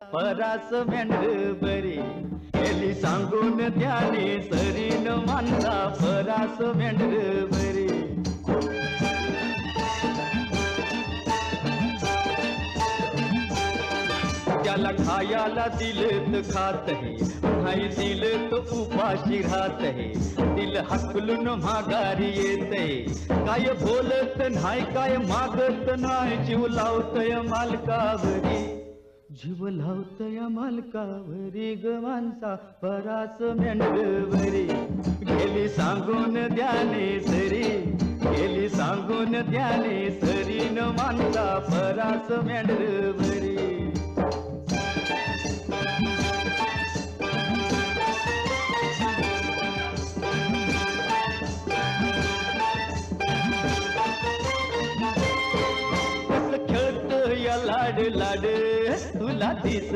परास मेंढ बरी. गेली सांगून त्याने सरीन मानला परास मेंढ बरी. त्याला खायाला दिलं तर खात हे नाही दिलं तर उपाशी राहत हे. दिल हकलून माघारी येते काय बोलत नाही काय मागत नाही जीव लावतय मालकावरी. जीव लावतय मालकावरी ग माणसा. परास मेंढवरी. गेली सांगून द्याने सरी. गेली सांगून द्याने सरी न माणसा. परास मेंढवरी. लाड लाड. तुला दिस